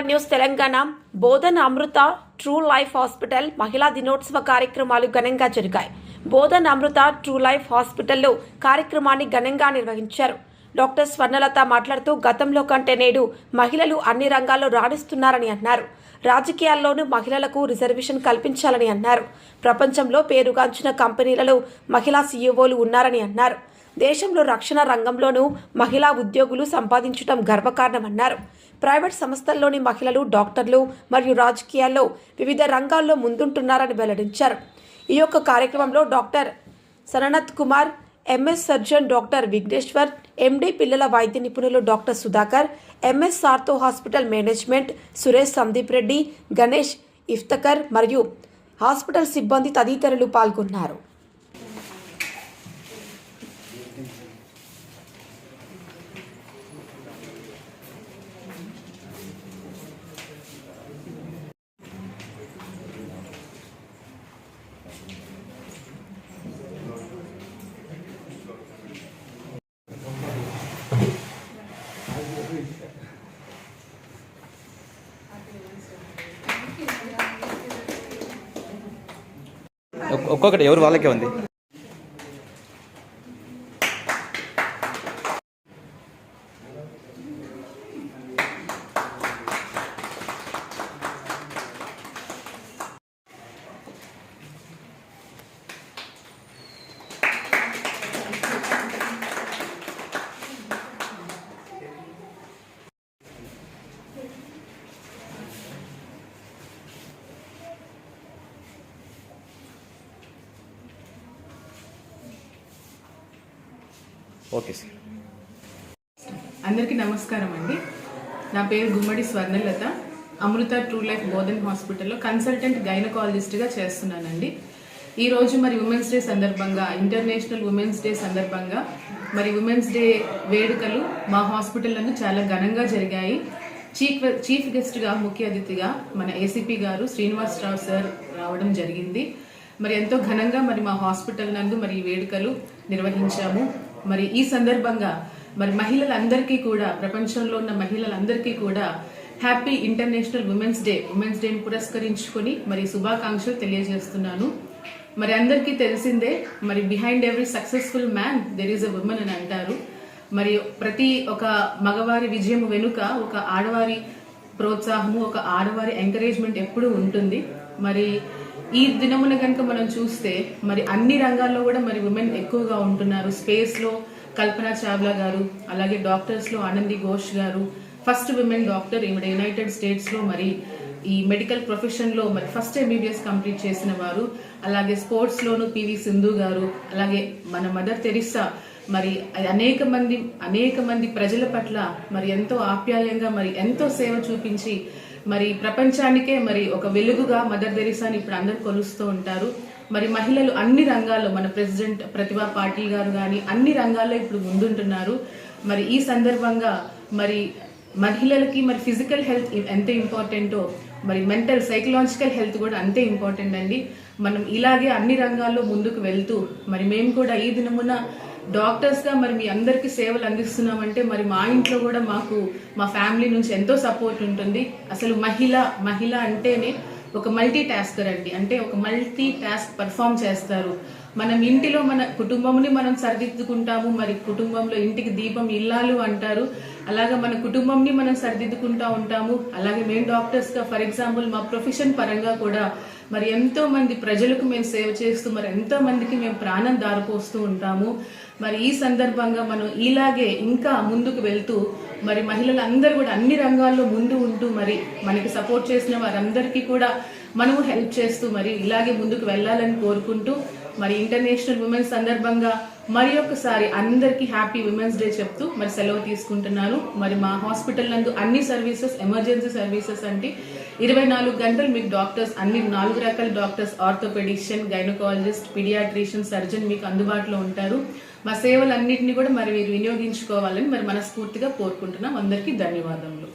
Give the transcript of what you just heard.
News Telangana Bodhan Amrutha true life hospital మహిళా దినోత్సవ కార్యక్రమాలు ఘనంగా జరిగాయి. బోధన్ అమృత ట్రూ లైఫ్ హాస్పిటల్లో కార్యక్రమాన్ని ఘనంగా నిర్వహించారు. డాక్టర్ స్వర్ణలత మాట్లాడుతూ గతంలో కంటే నేడు మహిళలు అన్ని రంగాల్లో రాణిస్తున్నారని అన్నారు. రాజకీయాల్లోనూ మహిళలకు రిజర్వేషన్ కల్పించాలని అన్నారు. ప్రపంచంలో పేరుగాంచిన కంపెనీలలో మహిళా సీఈఓలు ఉన్నారని అన్నారు. దేశంలో రక్షణ రంగంలోనూ మహిళా ఉద్యోగులు సంపాదించడం గర్వకారణమన్నారు. ప్రైవేట్ సంస్థల్లోని మహిళలు డాక్టర్లు మరియు రాజకీయాల్లో వివిధ రంగాల్లో ముందుంటున్నారని వెల్లడించారు. ఈ యొక్క కార్యక్రమంలో doctor Sananath Kumar MS surgeon doctor Vigneshwar MD పిల్లల వైద్య నిపుణులు డాక్టర్ సుధాకర్ ఎంఎస్ సార్తో హాస్పిటల్ మేనేజ్మెంట్ సురేష్ సందీప్ రెడ్డి గణేష్ ఇఫ్తకర్ మరియు హాస్పిటల్ సిబ్బంది తదితరులు పాల్గొన్నారు. ఒక్కొక్కటి ఎవరు వాళ్ళకే ఉంది. Okay sir. అందరికీ నమస్కారం అండి. నా పేరు గుమ్మడి స్వర్ణలత. అమృత ట్రూ లైఫ్ బోధన్ హాస్పిటల్లో కన్సల్టెంట్ గైనకాలజిస్ట్గా చేస్తున్నానండి. ఈరోజు మరి ఉమెన్స్ డే సందర్భంగా ఇంటర్నేషనల్ ఉమెన్స్ డే సందర్భంగా మరి ఉమెన్స్ డే వేడుకలు మా హాస్పిటల్లను చాలా ఘనంగా జరిగాయి. చీఫ్ చీఫ్ గెస్ట్గా ముఖ్య అతిథిగా మన ఏసీపీ గారు శ్రీనివాసరావు సార్ రావడం జరిగింది. మరి ఎంతో ఘనంగా మరి మా హాస్పిటల్ నందు మరి వేడుకలు నిర్వహించాము. మరి ఈ సందర్భంగా మరి మహిళలందరికీ కూడా ప్రపంచంలో ఉన్న మహిళలందరికీ కూడా happy international women's day women's డేని పురస్కరించుకొని మరి శుభాకాంక్షలు తెలియజేస్తున్నాను. మరి అందరికీ తెలిసిందే మరి behind every successful man there is a woman అని అంటారు. మరి ప్రతి ఒక మగవారి విజయం వెనుక ఒక ఆడవారి ప్రోత్సాహము ఒక ఆడవారి ఎంకరేజ్మెంట్ ఎప్పుడూ ఉంటుంది. మరి ఈ దినమున కనుక మనం చూస్తే మరి అన్ని రంగాల్లో కూడా మరి ఉమెన్ ఎక్కువగా ఉంటున్నారు. స్పేస్లో కల్పన చావ్లా గారు అలాగే డాక్టర్స్లో ఆనంది ఘోష్ గారు ఫస్ట్ విమెన్ డాక్టర్ ఈవిడ యునైటెడ్ స్టేట్స్లో మరి ఈ మెడికల్ ప్రొఫెషన్లో మరి ఫస్ట్ ఎంబీబీఎస్ కంప్లీట్ చేసిన వారు. అలాగే స్పోర్ట్స్లోను పివి సింధు గారు అలాగే మన మదర్ తెరిసా మరి అనేక మంది అనేక మంది ప్రజల పట్ల మరి ఎంతో ఆప్యాయంగా మరి ఎంతో సేవ చూపించి మరి ప్రపంచానికే మరి ఒక వెలుగుగా మదర్ తెరిసాని ఇప్పుడు అందరు కొలుస్తూ ఉంటారు. మరి మహిళలు అన్ని రంగాల్లో మన ప్రెసిడెంట్ ప్రతిభా పాటిల్ గారు కానీ అన్ని రంగాల్లో ఇప్పుడు ముందుంటున్నారు. మరి ఈ సందర్భంగా మరి మహిళలకి మరి ఫిజికల్ హెల్త్ ఎంత ఇంపార్టెంటో మరి మెంటల్ సైకలాజికల్ హెల్త్ కూడా అంతే ఇంపార్టెంట్ అండి. మనం ఇలాగే అన్ని రంగాల్లో ముందుకు వెళ్తూ మరి మేము కూడా ఈ దినమున డాక్టర్స్గా మరి మీ అందరికి సేవలు అందిస్తున్నామంటే మరి మా ఇంట్లో కూడా మాకు మా ఫ్యామిలీ నుంచి ఎంతో సపోర్ట్ ఉంటుంది. అసలు మహిళ మహిళ అంటేనే ఒక మల్టీ టాస్కర్ అండి. అంటే ఒక మల్టీ టాస్క్ పర్ఫామ్ చేస్తారు. మనం ఇంటిలో మన కుటుంబంని మనం సరిదిద్దుకుంటాము మరి కుటుంబంలో ఇంటికి దీపం ఇల్లాలు అంటారు. అలాగే మన కుటుంబంని మనం సరిదిద్దుకుంటా ఉంటాము. అలాగే మేము డాక్టర్స్గా ఫర్ ఎగ్జాంపుల్ మా ప్రొఫెషన్ పరంగా కూడా మరి ఎంతో మంది ప్రజలకు మేము సేవ చేస్తూ మరి ఎంతో మందికి మేము ప్రాణం దారిపోస్తూ ఉంటాము. మరి ఈ సందర్భంగా మనం ఇలాగే ఇంకా ముందుకు వెళ్తూ మరి మహిళలందరూ కూడా అన్ని రంగాల్లో ముందు ఉంటూ మరి మనకి సపోర్ట్ చేసిన వారందరికీ కూడా మనము హెల్ప్ చేస్తూ మరి ఇలాగే ముందుకు వెళ్ళాలని కోరుకుంటూ మరి ఇంటర్నేషనల్ ఉమెన్స్ సందర్భంగా మరి ఒక్కసారి అందరికీ హ్యాపీ ఉమెన్స్ డే చెప్తూ మరి సెలవు తీసుకుంటున్నాను. మరి మా హాస్పిటల్ నందు అన్ని సర్వీసెస్ ఎమర్జెన్సీ సర్వీసెస్ అంటే ఇరవై నాలుగు గంటలు మీకు డాక్టర్స్ అన్ని నాలుగు రకాల doctors orthopaedician gynaecologist paediatrician surgeon మీకు అందుబాటులో ఉంటారు. మా సేవలన్నింటినీ కూడా మరి మీరు వినియోగించుకోవాలని మరి మనస్ఫూర్తిగా కోరుకుంటున్నాం. అందరికీ ధన్యవాదములు.